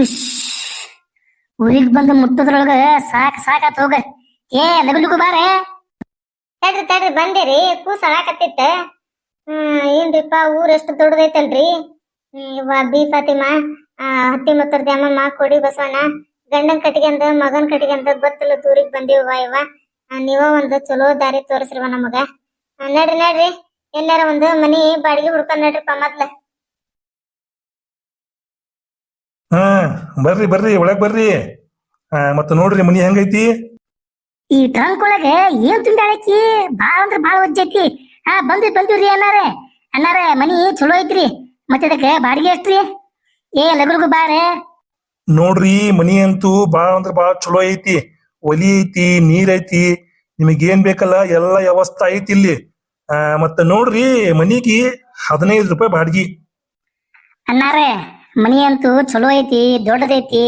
ಉಶ್ ಊರಿಗೆ ಬಂದು ಮುಟ್ಟದ್ರೊಳಗ ಸಾಕ್ ಸಾಕಾತ್ ಹೋಗ. ಏ ಲಗು ಲಗು ಬಾರೆ. ತಡ್ರಿ ತಡ್ರಿ ಬಂದಿರಿ. ಕೂಸ್ ಅಳಾಕತ್ತಿತ್ತ ಹ್ಮ್ ಏನ್ರಿಪ್ಪ ಊರ್ ಎಷ್ಟು ದೊಡ್ಡದೈತಲ್ರಿ? ಹ್ಮ್, ಇವ ಬಿ ಫಾತಿಮಾ ಆ, ಹತ್ತಿ ಮುತ್ತರ್ದಿ ಅಮ್ಮಮ್ಮ ಕೊಡಿ ಬಸವಣ್ಣ ಗಂಡನ್ ಕಟ್ಟಿಗೆಂದ ಮಗನ್ ಕಟ್ಟಿಗೆಂದ ಗೊತ್ತಿಲ್ಲ ದೂರಿಗೆ ಬಂದಿವ ಇವ. ಆ, ನೀವ ಒಂದು ಚಲೋ ದಾರಿ ತೋರಿಸ್ರಿವ ನಮಗ. ಆ, ನಡ್ರಿ ನಡ್ರಿ. ಎಲ್ಲಾರ ಒಂದು ಮನಿ ಬಾಡಿಗೆ ಹುಡ್ಕೊಂಡ್ ನಡ್ರಿಪ್ಪ ಮೊದ್ಲ. ಹಾ ಬರ್ರಿ ಬರ್ರಿ ಒಳಗ್ ಬರ್ರಿ. ಹಾ ಮತ್ತ ನೋಡ್ರಿ ಮನಿ ಹೆಂಗೈತಿ? ಈ ಟ್ರಂಕ್ ಒಳಗೆ ಏನ್ ತುಂಬ್ಯಾಳಕಿ ಬಾಳ ಅಂದ್ರ ಬಾಳ ಒಜ್ಜೈತಿ. ಹಾ ಬಂದ್ರಿ ಬಂದಿವ್ರಿ ಅಣ್ಣಾರೆ. ಅಣ್ಣಾರೆ ಮನಿ ಚಲೋ ಐತ್ರಿ. ಮತ್ತೆ ಅದಕ್ಕೆ ಬಾಡಿಗೆ ಎಷ್ಟ್ರಿ? ಏ ಲಗುಲ್ಗು ಲಗು ಬಾರೆ. ನೋಡ್ರಿ ಮನಿ ಅಂತೂ ಬಾಳ ಅಂದ್ರ ಬಾಳ ಚಲೋ ಐತಿ. ಒಲಿ ಐತಿ ನೀರ್ ಐತಿ. ನಿಮಗ್ ಏನ್ ಬೇಕಲ್ಲ ಎಲ್ಲ ವ್ಯವಸ್ಥೆ ಐತಿ ಇಲ್ಲಿ. ಆ, ಮತ್ತ ನೋಡ್ರಿ ಮನಿಗೆ ಹದಿನೈದು ರೂಪಾಯಿ ಬಾಡ್ಗಿ. ಅಣ್ಣಾರೆ ಮನಿ ಅಂತೂ ಚಲೋ ಐತಿ ದೊಡ್ಡದೈತಿ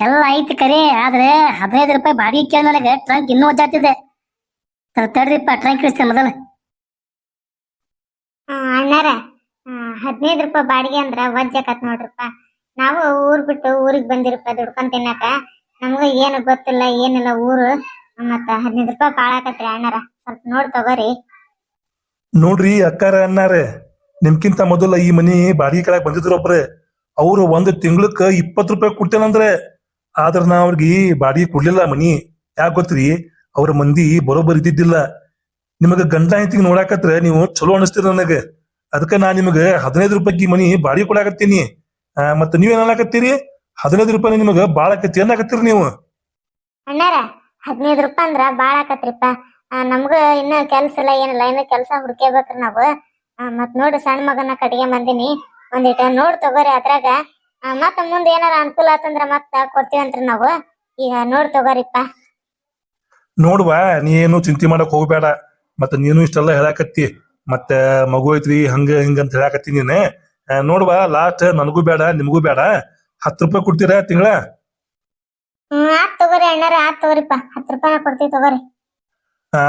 ಎಲ್ಲ ಐತಿ ಕರೆ ಆದ್ರೆ ಹದಿನೈದು ರೂಪಾಯಿ ಬಾಡಿಗೆ ಕೇಳಿ ನನಗೆ ಟ್ರಂಕ್ ಇನ್ನೂ ಒಜ್ಜಾತಿದೆ ತಡ್ರಿಪ್ಪ ಟ್ರಂಕ್ ಇಳಿಸ್ತೇನೆ ಮೊದಲು. ಆ, ಅಣ್ಣಾರ ಹದಿನೈದು ರೂಪಾಯಿ ಬಾಡಿಗೆ ಅಂದ್ರ ವಜ್ಜಾಕತ್ ನೋಡ್ರಪ್ಪ. ನಾವು ಊರ್ ಬಿಟ್ಟು ಊರಿಗೆ ಬಂದಿರಪ್ಪ ದುಡ್ಕೊಂಡ್ ತಿನ್ನಾಕ. ನಮ್ಗ ಏನು ಗೊತ್ತಿಲ್ಲ ಏನಿಲ್ಲ ಊರು. ಮತ್ತ ಹದಿನೈದು ರೂಪಾಯಿ ಕಾಳಾಕತ್ರಿ ಅಣ್ಣಾರ. ಸ್ವಲ್ಪ ನೋಡಿ ತಗೋರಿ. ನೋಡ್ರಿ ಅಕ್ಕಾರ ಅಣ್ಣಾರ ನಿಮ್ಕಿಂತ ಮೊದಲ ಈ ಮನಿ ಬಾಡಿಗೆ ಕೆಳಗೆ ಬಂದಿದ್ರು ಒಬ್ರೆ. ಅವ್ರು ಒಂದ್ ತಿಂಗ್ಳಕ್ಕ ಇಪ್ಪತ್ ರೂಪಾಯಿ ಕೊಡ್ತೇನಂದ್ರೆ, ಆದ್ರ ನಾ ಅವ್ರಿಗೆ ಬಾಡಿಗೆ ಕೊಡ್ಲಿಲ್ಲ ಮನಿ. ಯಾಕೆ ಗೊತ್ತ್ರಿ? ಅವ್ರ ಮಂದಿ ಬರೋಬ್ಬರ್ ಇದ್ದಿದ್ದಿಲ್ಲ. ನಿಮಗ ಗಂಡ ಹೆಂಡತಿಗೆ ನೋಡಾಕತ್ರ ನೀವು ಚಲೋ ಅನಿಸ್ತೀರ ನನಗ. ಅದಕ್ಕೆ ನಾ ನಿಮಗ ಹದಿನೈದು ರೂಪಾಯಿ ಮನಿ ಬಾಡಿಗೆ ಕೊಡಾಕತ್ತೀನಿ. ಮತ್ತೆ ನೀವೇನ್ ಅನ್ನಾಕತ್ತೀರಿ? ಹದಿನೈದು ರೂಪಾಯಿ ನಿಮಗ ಬಾಳ ಆಕತಿ ಏನಾಕತ್ತೀರಿ ನೀವು. ಅಣ್ಣಾರ, ಹದಿನೈದು ರೂಪಾಯಿ ಅಂದ್ರ ಬಾಳ ಆಕತ್ರಿಪ್ಪ. ನಮ್ಗ ಇನ್ನ ಕೆಲ್ಸ ಇಲ್ಲ, ಏನಿಲ್ಲ. ಇನ್ನ ಕೆಲ್ಸ ಹುಡ್ಕೇಬೇಕ್ರಿ ನಾವು. ಮತ್ ನೋಡಿ ಸಣ್ಣ ಮಗನ ಕಟ್ಟಿಗೆ ಬಂದಿನಿ. ಒಂದಿಟ ನೋಡ್ ತಗೋರಿ ಅದ್ರಾಗ. ಆ, ಮತ್ತ ಮುಂದೆ ಏನಾರ ಅನುಕೂಲ ಆತಂದ್ರ ಮತ್ತ ಕೊಡ್ತೀವಂತ್ರಿ ನಾವು. ಈಗ ನೋಡ್ ತಗೋರಿಪ್ಪ. ನೋಡುವ ನೀ ಏನು ಚಿಂತೆ ಮಾಡಕ್ ಹೋಗ್ಬೇಡ. ಮತ್ತ ನೀನು ಇಷ್ಟೆಲ್ಲ ಹೇಳಾಕತ್ತಿ. ಮತ್ತ ಮಗು ಐತ್ರಿ ಹಂಗ ಹಿಂಗ ಅಂತ ಹೇಳಾಕತ್ತಿ ನೀನ್. ನೋಡುವ ಲಾಸ್ಟ್ ನನಗೂ ಬೇಡ ನಿಮಗೂ ಬೇಡ. ಹತ್ತು ರೂಪಾಯಿ ಕೊಡ್ತೀರಾ ತಿಂಗಳ? ಹ್ಮ್ ಆತ್ ತಗೋರಿ ಅಣ್ಣಾರ ಆತ್ ತಗೋರಿಪ್ಪ. ಹತ್ತು ರೂಪಾಯಿ ಕೊಡ್ತೀವಿ ತಗೋರಿ.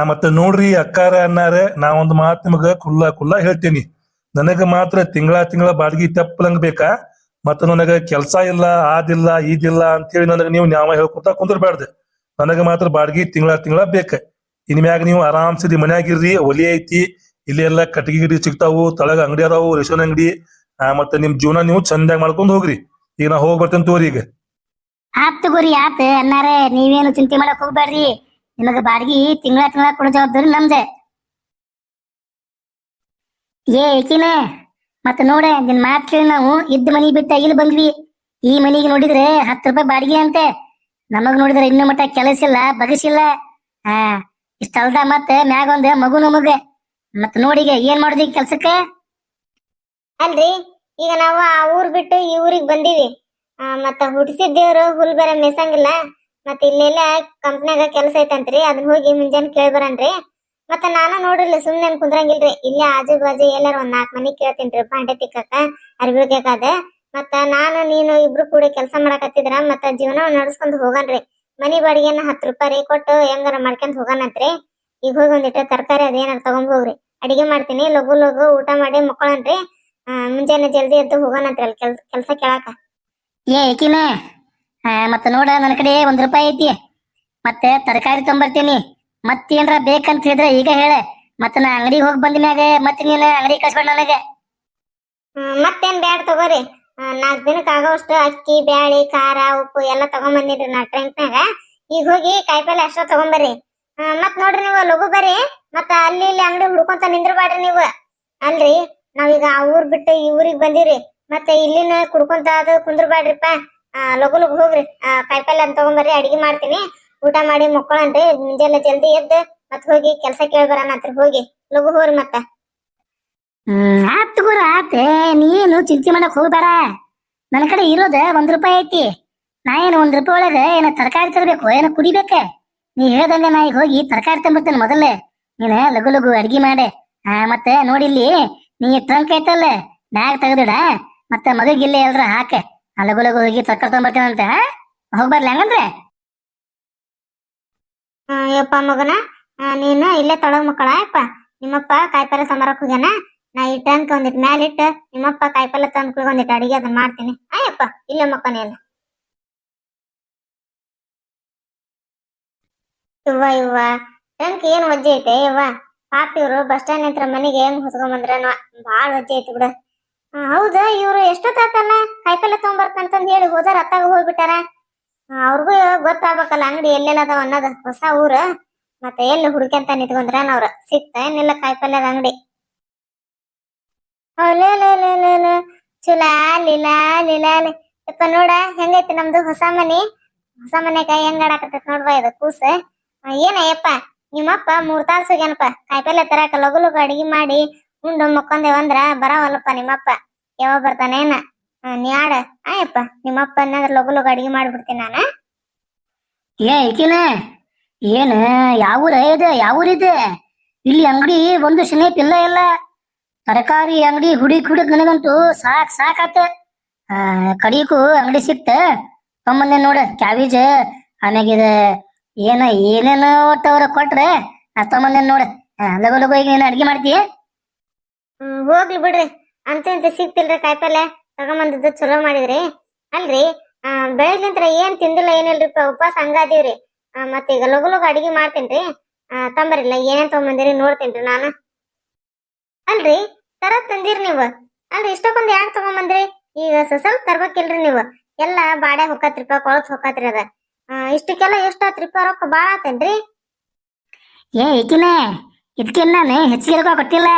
ಮತ್ತ ನೋಡ್ರಿ ಅಕ್ಕಾರ ಅನ್ನಾರ ನಾ ಒಂದ್ ಮಾತ್ ನಿಮಗ ಕುಲ್ಲ ಕುಲ್ಲ ಹೇಳ್ತೀನಿ. ನನಗ ಮಾತ್ರ ತಿಂಗಳ ತಿಂಗಳ ಬಾಡಿಗೆ ತೆಪ್ಪಲಂಗ್ ಬೇಕಾ? ಮತ್ತ ನನಗ ಕೆಲಸ ಇಲ್ಲ ಆದಿಲ್ಲ ಈದಿಲ್ಲ ಅಂತೇಳಿ ನನಗ ನೀವು ನ್ಯಾವ ಹೇಳ್ಕೊತ ಕುಂದಿರ್ಬಾರ್ದು ನನಗ ಮಾತ್ರ ಬಾಡಿಗೆ ತಿಂಗಳ ತಿಂಗಳ ಬೇಕ. ಇನ್ಮ್ಯಾಗ ನೀವು ಆರಾಮ್ಸರಿ ಮನ್ಯಾಗಿರ್ರಿ ಒಲಿ ಐತಿ ಇಲ್ಲಿ ಎಲ್ಲ ಕಟ್ಟಿಗೆ ಗಿಡಿ ಸಿಗ್ತಾವು ತಳಗ ಅಂಗಡಿ ಅದಾವು ರೇಷನ್ ಅಂಗಡಿ ಆ, ಮತ್ತ ನಿಮ್ ಜೀವನ ನೀವು ಚಂದಾಗಿ ಮಾಡ್ಕೊಂಡ್ ಹೋಗ್ರಿ. ಈಗ ನಾ ಹೋಗಿ ಬರ್ತೇನೆ ತೋರಿ ಈಗ. ಆತ್ ಗುರಿ ಆತ್ ಅನ್ನಾರೆ ನೀವೇನು ಚಿಂತೆ ಮಾಡಕ್ ಹೋಗ್ಬೇಡ್ರಿ ನಿಮಗ ಬಾಡಿಗೆ ತಿಂಗಳ ತಿಂಗಳ ಕೊಡೋ ಜವಾಬ್ದಾರಿ ನಮ್ದೆ. ಏ ಏಕಿನೆ ಮತ್ತ ನೋಡ ನಿನ್ ಮಾತ್ ಕೇಳಿ ನಾವು ಇದ್ದ ಮನಿ ಬಿಟ್ಟ ಇಲ್ಲಿ ಬಂದ್ವಿ. ಈ ಮನಿಗೆ ನೋಡಿದ್ರೆ ಹತ್ತು ರೂಪಾಯಿ ಬಾಡಿಗೆ ಅಂತೆ. ನಮಗ್ ನೋಡಿದ್ರೆ ಇನ್ನು ಮಟ್ಟ ಕೆಲಸ ಇಲ್ಲ ಬಗಸಿಲ್ಲ ಹಾ ಇಷ್ಟಲ್ದ ಮತ್ತೆ ಮ್ಯಾಗ ಒಂದ್ ಮಗು. ನಮಗ ಮತ್ ನೋಡಿಗ ಏನ್ ಮಾಡುದು ಕೆಲ್ಸಕ್ಕೆ? ಅಲ್ರಿ ಈಗ ನಾವು ಆ ಊರ್ ಬಿಟ್ಟು ಈ ಊರಿಗೆ ಬಂದಿವಿ. ಆ, ಮತ್ತ ಹುಟ್ಟಿಸಿದ್ದೇವ್ರು ಹುಲ್ ಬೇರೆ ಮೆಸಂಗಿಲ್ಲ ಮತ್ತ ಇಲ್ಲೆಲ್ಲ ಕಂಪ್ನ್ಯಾಗ ಕೆಲಸ ಐತಂತ್ರಿ ಅದನ್ನ ಹೋಗಿ ಮುಂಜಾನೆ ಕೇಳಿ ಬರನ್ರಿ ಮತ್ತ ನಾನು ನೋಡ್ರಿ ಸುಮ್ನೆ ಕುಂದ್ರಂಗಿಲ್ರಿ. ಇಲ್ಲೇ ಆಜು ಬಾಜು ಎಲ್ಲಾರ ಒಂದ್ ನಾಲ್ಕು ಮನಿ ಕೇಳ್ತೀನಿ ಬಾಂಡೆ ತಿಕ್ಕಕ ಅರ್ಬಿ ಬೇಕಾದ ಮತ್ತ ನಾನು, ನೀನು ಇಬ್ರು ಕೂಡ ಕೆಲಸ ಮಾಡಕತ್ತಿದ್ರ, ಮತ್ತ ಜೀವನ ನಡ್ಸ್ಕೊಂಡ್ ಹೋಗನ್ರಿ. ಮನಿ ಬಾಡಿಗೆನ ಹತ್ತು ರೂಪಾಯಿ ರೀ ಕೊಟ್ಟು ಹೆಂಗಾರ ಮಾಡ್ಕೊಂಡ್ ಹೋಗನಂತ್ರಿ. ಈಗ ಹೋಗಿ ಒಂದಿಟ್ಟ ತರಕಾರಿ ಅದೇನಾರ ತಗೊಂಡ್ ಹೋಗ್ರಿ. ಅಡಿಗೆ ಮಾಡ್ತೀನಿ ಲಘು ಲಘು ಊಟ ಮಾಡಿ ಮಕ್ಕಳನ್ರಿ. ಮುಂಜಾನೆ ಜಲ್ದಿ ಎದ್ದು ಹೋಗೋಣಂತ್ರಿ ಅಲ್ಲಿ ಕೆಲ್, ಕೆಲಸ ಕೇಳಾಕ. ಏ, ಏಕಿನ. ಮತ್ತೆ ನೋಡ ನನ್ನ ಕಡೆ ಒಂದ್ ರೂಪಾಯಿ ಐತಿ. ಮತ್ತೆ ತರಕಾರಿ ತೊಂಬರ್ತೀನಿ ಮತ್ತೇನ್ರ ಬೇಕಂತ ಹೇಳಿದ್ರೆ ಈಗ ಹೇಳೆ. ಮತ್ತ ನಾ ಅಂಗಡಿಗೆ ಹೋಗಿ ಬಂದ ಮ್ಯಾಗ ಮತ್ತೆ ನೀನ್ ಅಂಗಡಿ ಕಳ್ಸ್ಬೇಡ ನನಗೆ. ಮತ್ತೇನ್ ಬ್ಯಾಡ ತಗೋರಿ. ನಾಲ್ಕು ದಿನಕ್ಕೆ ಆಗೋಷ್ಟು ಅಕ್ಕಿ, ಬ್ಯಾಳಿ, ಖಾರ, ಉಪ್ಪು ಎಲ್ಲ ತಗೊಂಬಂದಿನ್ರಿ ನಾ ಟ್ರಂಕ್ನಾಗ ಈಗ ಹೋಗಿ ಕಾಯಿಪಲ್ಲೆ ಅಷ್ಟ ತಗೊಂಬರ್ರಿ. ಮತ್ ನೋಡ್ರಿ ನೀವು ಲಘು ಬರ್ರಿ. ಮತ್ತ ಅಲ್ಲಿ ಇಲ್ಲಿ ಅಂಗಡಿ ಹುಡ್ಕೊಂತ ನಿಂದ್ರಬಾಡ್ರಿ ನೀವು. ಅಲ್ರಿ ನಾವೀಗ ಆ ಊರ್ ಬಿಟ್ಟು ಈ ಊರಿಗೆ ಬಂದಿರಿ ಮತ್ತೆ ಇಲ್ಲಿನ ಕುಡ್ಕೊಂತ ಅದು ಕುಂದ್ರಬ್ಯಾಡ್ರಿಪ್ಪ. ಲಘು ಲಘು ಹೋಗ್ರಿ. ಕಾಯಿಪಲ್ಲೆ ಅಂತ ತಗೊಂಬರ್ರಿ, ಅಡಿಗೆ ಮಾಡ್ತೀನಿ. ಊಟ ಮಾಡಿ ಮಕ್ಕಳನ್ರಿ, ಮುಂಜಾನೆ ಜಲ್ದಿ ಎದ್ದು ಮತ್ ಹೋಗಿ ಕೆಲಸ ಕೇಳಿ ಬರೋಣಂತ್ರಿ ಹೋಗಿ ಲಗು ಹೋಗ್ರಿ ಮತ್ತ. ಹ್ಮ್, ಆತ್ ತಗೋರ ಆತ. ನೀನು ಚಿಂತೆ ಮಾಡಕ್ ಹೋಗ್ಬೇಡ. ನನ್ನ ಕಡೆ ಇರೋದ ಒಂದ್ ರೂಪಾಯಿ ಐತಿ. ನಾ ಏನು ಒಂದ್ ರೂಪಾಯಿ ಒಳಗ ಏನ ತರಕಾರಿ ತರಬೇಕು, ಏನ ಕುಡಿಬೇಕ? ನೀ ಹೇಳ್ದಂಗ ನಾ ಈಗ ಹೋಗಿ ತರಕಾರಿ ತಂದ್ಬಿಡ್ತೇನೆ ಮೊದಲೇ ನೀನ ಲಘು ಲಘು ಅಡ್ಗಿ ಮಾಡೆ. ಆ, ಮತ್ತೆ ನೋಡಿಲ್ಲಿ ನೀ ಟ್ರಂಕ್ ಐತಲ್ಲ ಬ್ಯಾಗ್ ತೆಗೆದಿಡ. ಮತ್ತೆ ಮಗಗಿಲ್ಲೇ ಎಲ್ರ ಹಾಕ. ಲಘು ಲಘು ಹೋಗಿ ತರಕಾರಿ ತಗೊಂಬರ್ತೇನಂತ ಹೋಗ್ಬರ್ಲಿ ಹಂಗಂದ್ರೆ? ಯಪ್ಪ ಮಗನ ನೀನು ಇಲ್ಲೇ ತೊಳಗ್ ಮಕ್ಕಳ, ಯಪ್ಪ. ನಿಮ್ಮಪ್ಪ ಕಾಯಿಪಲ್ಲೆ ಸಂಬಾರಕ್ ಹೋಗ್ಯಾನ? ನಾ ಈ ಟಂಕ್ ಒಂದಿಟ್ ಮ್ಯಾಲ ಇಟ್ಟು ನಿಮ್ಮಪ್ಪ ಕಾಯಿಪಲ್ಲೆ ತಂದು ಕುಳಿಗೆ ಒಂದಿಟ್ಟು ಅಡಿಗೆ ಅದನ್ನ ಮಾಡ್ತೀನಿ. ಆಯಪ್ಪ ಇಲ್ಲೇ ಮಕ್ಕನೇನು ಇವ್ವ ಇವ್ವ ಟಂಕ್ ಏನ್ ವಜ್ಜೆ ಐತೆ, ಯವ್ವ? ಪಾಪಿ ಇವ್ರು ಬಸ್ ಸ್ಟ್ಯಾಂಡ್ ಹತ್ರ ಮನೆಗೆ ಹೆಂಗ್ ಹೊಸ್ಕೊಂಬಂದ್ರ ಬಾಳ ವಜ್ಜೆ ಐತಿ ಬಿಡ. ಹೌದ, ಇವ್ರು ಎಷ್ಟೊತ್ತಾತಲ್ಲ ಕಾಯಿಪಲ್ಲೆ ತಗೊಂಬರ್ತಂತಂದ್ ಹೇಳಿ ಹೋದಾರ ಅತ್ತಾಗ ಹೋಗ್ಬಿಟ್ಟಾರ? ಅವ್ರ ಗೊತ್ತಾಗ್ಬೇಕಲ್ಲ ಅಂಗಡಿ ಎಲ್ಲೆಲ್ಲ ಅದಾವ ಅನ್ನೋದು. ಹೊಸ ಊರ. ಮತ್ತೆ ಎಲ್ಲಿ ಹುಡುಕ್ಯಂತ ನಿಂತ್ಕೊಂಡ್ರನ ಅವ್ರ. ಸಿಕ್ತ. ಏನಿಲ್ಲ ಕಾಯಿಪಲ್ಯದ ಅಂಗಡಿ. ಚುಲಾಲಿ ಲಾಲಿ ಲಾಲಿ ಯಪ್ಪ ನೋಡ ಹೆಂಗೈತಿ ನಮ್ದು ಹೊಸ ಮನಿ? ಹೊಸ ಮನೆಗ ಹೆಂಗ್ ಆಡಾಕತ್ತೈತ್ ನೋಡ್ವಾ ಇದು ಕೂಸ. ಆ, ಏನಯ್ಯಪ್ಪ ನಿಮ್ಮಪ್ಪ ಮೂರ್ ತಾಸು ಹೋಗ್ಯಾನಪ್ಪ ಕಾಯಿಪಲ್ಲೆ ತರಾಕ ಲಗು ಲಗು ಅಡಿಗೆ ಮಾಡಿ ಉಂಡು ಮಕ್ಕೊಂದೇವಂದ್ರ ಬರವಲ್ಲಪ್ಪ ನಿಮ್ಮಪ್ಪ. ಯಾವಾಗ ಬರ್ತಾನೇನ? ನೀ ಆಡ. ಆಯಪ್ಪ ನಿಮ್ಮಪ್ಪ ಅನ್ನಂದ್ರ ಲಗು ಲಗು ಅಡಿಗೆ ಮಾಡ್ಬಿಡ್ತೀನಿ ನಾನು. ಏ, ಈಕಿನ? ಏನ, ಯಾವ ಇದೆ ಯಾವ ಊರಿದೆ? ಇಲ್ಲಿ ಅಂಗಡಿ ಒಂದು ಶನೇಪ್ ಇಲ್ಲ ಇಲ್ಲ. ತರಕಾರಿ ಅಂಗಡಿ ಹುಡುಕ್ ಹುಡುಕ್ ನನಗಂತೂ ಸಾಕ್ ಸಾಕಾತ. ಆ ಕಡಿಗೂ ಅಂಗಡಿ ಸಿಕ್ತ. ತಮ್ಮನ್ನೇ ನೋಡ, ಕ್ಯಾಬೇಜ್ ಆಮ್ಯಾಗ ಇದ ಏನ, ಏನೇನೋ ಒಟ್ಟು ಕೊಟ್ರೆ ನಾ ತೊಂಬಂದೆ ನೋಡ. ಲಗು ಲಗು ಈಗ ನೀನು ಅಡ್ಗೆ ಮಾಡ್ತೀಯ ಹೋಗ್ಲಿ ಬಿಡ್ರಿ. ಅಂತ ಇಂತ ಸಿಕ್ತಿಲ್ರಿ ಕಾಯಿಪಲ್ಲೆ. ತಗೊಂಬಂದದ್ದು ಚಲೋ ಮಾಡಿದ್ರಿ. ಅಲ್ರಿ? ಬೆಳಗ್ಲಿಂತ್ರ ಏನ್ ತಿಂದಿಲ್ಲ ಏನಿಲ್ರಿಪ್ಪ ಉಪವಾಸ ಹಂಗಾದೀವ್ರಿ ಮತ್ತೆ ಈಗ ಲಗು ಲಗು ಅಡಿಗೆ ಮಾಡ್ತೇನ್ರಿ. ತಂಬರಿಲ್ಲ, ಏನೇನ್ ತಗೊಂಬಂದಿರಿ ನೋಡ್ತೇನ್ರಿ ನಾನು. ಅಲ್ರಿ ತರ ತಂದಿರಿ ನೀವು. ಅಲ್ರಿ, ಇಷ್ಟಕ್ಕೊಂದ್ ಯಾಕೆ ತಗೊಂಬಂದ್ರಿ? ಈಗ ಸ್ವಲ್ಪ ತರ್ಬೇಕಿಲ್ರಿ ನೀವು. ಎಲ್ಲ ಬಾಡೆ ಹೊಕ್ಕತ್ರಿಪ್ಪ ಕೊಳತ್ ಹೊಕ್ಕತ್ರಿ ಅದ. ಇಷ್ಟಕ್ಕೆಲ್ಲ ಎಷ್ಟಾತ್ರಿಪ್ಪ ರೊಕ್ಕ ಬಾಳ ಆತೇನ್ರಿ? ಏ, ಈಕಿನ ಇದಕ್ಕೆ ನಾನು ಹೆಚ್ಚಿಗೆ ಕೊಟ್ಟಿಲ್ಲ.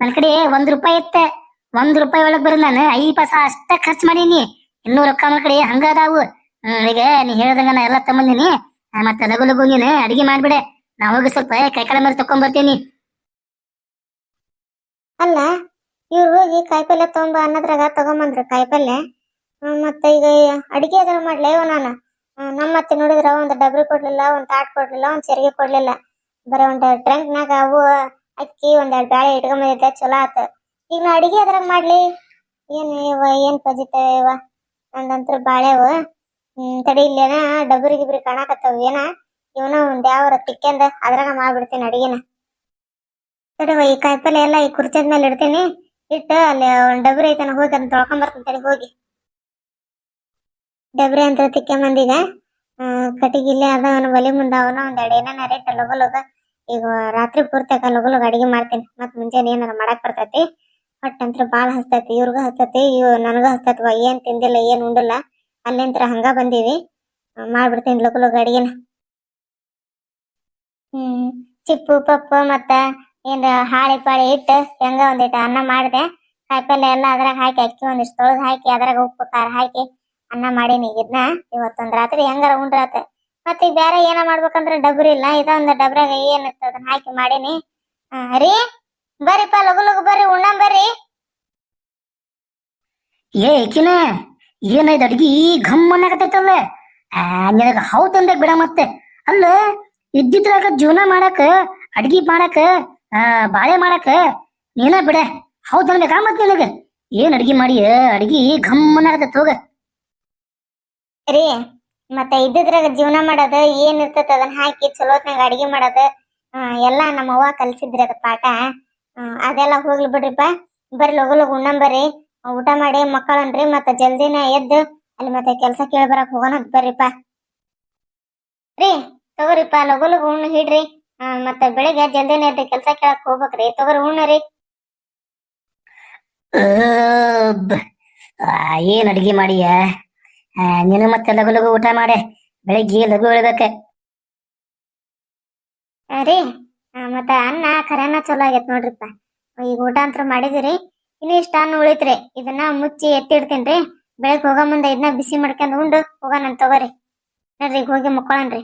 ನನ್ನ ಕಡೆ ಒಂದ್ ರೂಪಾಯಿ ಇತ್ತೆ. ಒಂದ್ ರೂಪಾಯಿ ಒಳಗ್ ಬರೀ ನಾನು ಐದು ಪೈಸ ಅಷ್ಟ ಖರ್ಚು ಮಾಡೀನಿ. ಇನ್ನೂ ರೊಕ್ಕ ಹಂಗ ಅದಾವು. ಈಗ ನೀ ಹೇಳ್ದಂಗ ನಾ ಎಲ್ಲ ತಗೊಂಬಂದಿನಿ ಮತ್ತೆ ಲಗು ಲಗು ನೀನು ಅಡಿಗೆ ಮಾಡ್ಬಿಡೆ. ನಾ ಹೋಗಿ ಸ್ವಲ್ಪ ಕೈ ಕಡೆ ಮೇಲೆ ತಕೊಂಡ್ ಬರ್ತೀನಿ ಅಲ್ಲ ಇವ್ರು ಹೋಗಿ ಕಾಯಿಪಲ್ಲೆ ತಗೊಂಬ ಅನ್ನೋದ್ರಾಗ ತಗೊಂಬಂದ್ರ ಕಾಯಿಪಲ್ಲೆ. ಹ್ಮ್, ಮತ್ತೆ ಈಗ ಅಡಿಗೆ ಅದ್ರ ಮಾಡ್ಲೇವ ನಾನು. ನಮ್ಮ ಅತ್ತೆ ನೋಡಿದ್ರ ಒಂದ್ ಡಬ್ರಿ ಕೊಡ್ಲಿಲ್ಲ ಒಂದ್ ತಾಟ್ ಕೊಡ್ಲಿಲ್ಲ ಒಂದ್ ಚೆರಿಗೆ ಕೊಡ್ಲಿಲ್ಲ. ಬರೀ ಒಂದ್ ಟ್ರಂಕ್ನಾಗ ಅವು ಅಕ್ಕಿ ಒಂದೆರಡು ಬ್ಯಾಳೆ ಇಟ್ಕೊಂಬಂದಿದ್ದೆ ಚಲೋ ಆತ. ಈಗ ನಾ ಅಡಿಗೆ ಅದ್ರಾಗ ಮಾಡ್ಲಿ? ಏನ್ ಏನ್ ಪಜಿತವ ಇವ ಬಾಳೆವು ತಡಿ ಇಲ್ಲೇನ, ಡಬ್ರಿ ಗಿಬ್ರಿ ಕಾಣಕತ್ತಾವ ಏನ? ಇವನ ಒಂದ್ ಯಾವ್ರ ತಿಕ್ಕೆಂದ ಅದ್ರಾಗ ಮಾಡ್ಬಿಡ್ತೀನಿ ಅಡಿಗೆನ. ತಡಿವ ಈ ಕಾಯಿಪಲ್ಲೆ ಎಲ್ಲ ಈ ಕುರ್ಚದ ಮೇಲೆ ಇಡ್ತೀನಿ. ಇಟ್ಟು ಅಲ್ಲಿ ಒಂದ್ ಡಬ್ರಿ ಐತನ, ಹೋಗಿ ಅದನ್ನ ತೊಳ್ಕೊಂಡ್ ಬರ್ತೀನಿ ತಡಿ, ಹೋಗಿ. ಡಬ್ರಿ ಅಂತ ತಿಕ್ಕೆ ಮಂದಿಗ ಕಟ್ಟಿಗೆ ಇಲ್ಲೇ ಅದ ಬಲಿ ಮುಂದ ಅವನ ಒಂದ್ ಎರಡು ರೇಟ್ ಲಗು ಈಗ ರಾತ್ರಿ ಪೂರ್ತಿ ಲಗು ಲಗು ಅಡಿಗೆ ಮಾಡ್ತೀನಿ. ಮತ್ ಮುಂಜಾನೆ ಏನಾರ ಮಾಡಕ್ ಬರ್ತೈತಿ. ಹೊಟ್ಟಂತ್ರ ಬಾಳ ಹಸ್ತೈತಿ, ಇವ್ರಿಗೂ ಹಸ್ತೈತಿ, ಇವ್ ನನಗೂ ಹಸ್ತೈತಿವ ಏನ್ ತಿಂದಿಲ್ಲ, ಏನ್ ಉಂಡಿಲ್ಲ, ಅಲ್ಲಿಂತ್ರ ಹಂಗ ಬಂದೀವಿ. ಮಾಡ್ಬಿಡ್ತೀನಿ ಲಗು ಲಗು ಅಡಿಗೆನ. ಹ್ಮ್, ಚಿಪ್ಪು, ಪಪ್ಪು ಮತ್ತ ಏನ್ ಹಾಳಿ ಪಾಳಿ ಇಟ್ಟು ಹೆಂಗ ಒಂದಿಟ್ಟು ಅನ್ನ ಮಾಡಿದೆ. ಕಾಯಿಪಲ್ಲೆ ಎಲ್ಲ ಅದ್ರಾಗ ಹಾಕಿ, ಅಕ್ಕಿ ಒಂದಿಷ್ಟು ತೊಳೆದು ಹಾಕಿ, ಅದ್ರಾಗ ಉಪ್ಪು, ಖಾರ ಹಾಕಿ ಅನ್ನ ಮಾಡೀನಿ ಇದನ್ನ ಇವತ್ತೊಂದ್ ರಾತ್ರಿ ಹೆಂಗಾರ ಉಂಡ್ರಾತ. ಮತ್ತೆ ಬೇರೆ ಏನ ಮಾಡ್ಬೇಕಂದ್ರೆ ಡಬ್ರಿ ಇಲ್ಲ ಇದೊಂದು ಡಬ್ರಾಗ ಏನಿತ್ತು ಅದನ್ನ ಹಾಕಿ ಮಾಡೀನಿ. ರೀ? ಬರ್ರಿಪ್ಪ ಲಗು ಲಗು ಬರ್ರಿ ಉಣ್ಣಂ ಬರ್ರಿ. ಏ ಏಕಿನ ಏನಾಯ್ತು ಅಡ್ಗಿ? ಘಮ್ ಅನ್ನಕತ್ತೈತಲ್ಲ ನಿನಗ ಹೌದ್ ಅಂದಾಗ ಬಿಡ ಮತ್ತೆ. ಅಲ್ಲ ಇದ್ದಿದ್ರಾಗ ಜೀವನ ಮಾಡಕ ಅಡ್ಗಿ ಮಾಡಕ ಆ ಬಾಳೆ ಮಾಡಕ ನೀನ ಬಿಡ. ಹೌದ್ ಅನ್ಬೇಕಾ ಮತ್ ನಿನಗ? ಏನ್ ಅಡ್ಗಿ ಮಾಡಿ ಅಡ್ಗಿ ಘಮ್ ಅನ್ನಕತ್ತೈತ ಹೋಗ. ರೀ ಮತ್ತೆ ಇದ್ದಿದ್ರಾಗ ಜೀವನ ಮಾಡೋದು ಏನ್ ಇರ್ತೈತಿ ಅದನ್ನ ಹಾಕಿ ಚಲೋತ್ನಾಗ ಅಡಿಗೆ ಮಾಡೋದು ಆ, ಎಲ್ಲಾ ನಮ್ಮವ್ವ ಕಲ್ಸಿದ್ರಿ ಅದ ಪಾಠ. ಅದೆಲ್ಲ ಹೋಗ್ಲಿ ಬಿಡ್ರಿಪ್ಪ. ಬರ್ರಿ ಲಗು ಲಗು ಉಣ್ಣಂಬರ್ರಿ ಊಟ ಮಾಡಿ ಮಕ್ಕಳನ್ರಿ ಮತ್ತ ಜಲ್ದಿನ ಎದ್ದು ಅಲ್ಲಿ ಮತ್ತೆ ಕೆಲಸ ಕೆಲ್ಸ ಕೇಳ್ಬರಕ್ ಹೋಗೋಣ ಅಂತ ಬರ್ರಿಪ್ಪ. ರೀ ತಗೋರಿಪ್ಪ ಲಗು ಲಗು ಉಣ್ಣು ಹಿಡ್ರಿ. ಮತ್ತ ಬೆಳಿಗ್ಗೆ ಜಲ್ದಿನ ಎದ್ದು ಕೆಲ್ಸ ಕೇಳಕ್ ಹೋಗ್ಬೇಕ್ರಿ. ತಗೋರಿ ಉಣ್ಣರಿ ಆ, ಏನ್ ಅಡ್ಗಿ ಮಾಡಿಯ? ನೀನು ಮತ್ತೆ ಲಗು ಲಗು ಊಟ ಮಾಡೆ. ಬೆಳಿಗ್ಗೆ ಲಗು ಹೇಳ್ಬೇಕ ರೀ. ಮತ್ತ ಅನ್ನ ಖರೇನ ಚಲೋ ಆಗೈತ್ ನೋಡ್ರಿಪ್ಪ. ಈಗ ಊಟ ಅಂತ ಮಾಡಿದಿರಿ. ಇನ್ನು ಇಷ್ಟ ಅನ್ನ ಉಳಿತ್ರಿ. ಇದನ್ನ ಮುಚ್ಚಿ ಎತ್ತಿಡ್ತೀನ್ರಿ. ಬೆಳಗ್ಗೆ ಹೋಗೋ ಮುಂದೆ ಇದನ್ನ ಬಿಸಿ ಮಾಡ್ಕೊಂಡು ಉಂಡು. ಹೋಗೋಣ ತಗೋರಿ. ನೋಡ್ರಿ ಹೋಗಿ ಮುಕ್ಕೊಳನ್ರಿ.